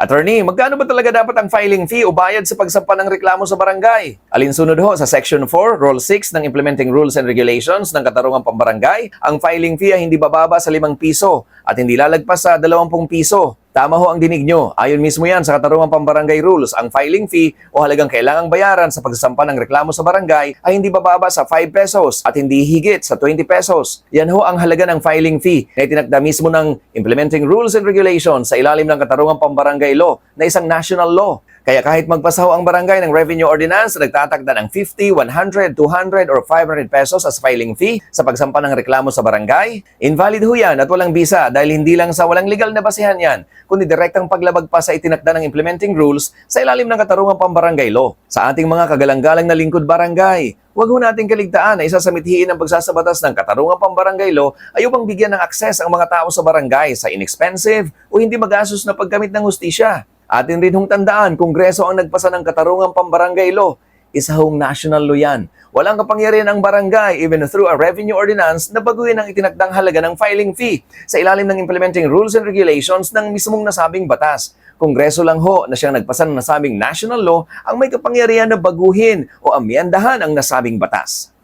Attorney, magkano ba talaga dapat ang filing fee o bayad sa pagsampa ng reklamo sa barangay? Alinsunod ho sa Section 4, Rule 6 ng Implementing Rules and Regulations ng Katarungan Pambarangay, ang filing fee ay hindi bababa sa 5 piso at hindi lalagpas sa 20 piso. Tama ho ang dinig nyo. Ayon mismo yan sa Katarungan Pambarangay Rules, ang filing fee o halagang kailangang bayaran sa pagsasampa ng reklamo sa barangay ay hindi bababa sa 5 pesos at hindi higit sa 20 pesos. Yan ho ang halaga ng filing fee na itinakda mismo ng Implementing Rules and Regulations sa ilalim ng Katarungan Pambarangay Law na isang national law. Kaya kahit magpasaho ang barangay ng Revenue Ordinance na nagtatakda ng 50, 100, 200, or 500 pesos as filing fee sa pagsampa ng reklamo sa barangay, invalid ho yan at walang bisa dahil hindi lang sa walang legal na basihan yan, kundi direktang paglabag pa sa itinakda ng implementing rules sa ilalim ng katarungang pambarangay law. Sa ating mga kagalang-galang na lingkod barangay, Huwag ho nating kaligtaan na isa sa mithiin ng pagsasabatas ng katarungang pambarangay law ay upang bigyan ng akses ang mga tao sa barangay sa inexpensive o hindi magastos na paggamit ng hustisya. Atin rin hong tandaan, Kongreso ang nagpasa ng katarungang pambarangay law. Isa hong national law yan. Walang kapangyarihan ang barangay even through a revenue ordinance na baguhin ang itinakdang halaga ng filing fee sa ilalim ng implementing rules and regulations ng mismong nasabing batas. Kongreso lang ho na siyang nagpasa ng nasabing national law ang may kapangyarihan na baguhin o amyendahan ang nasabing batas.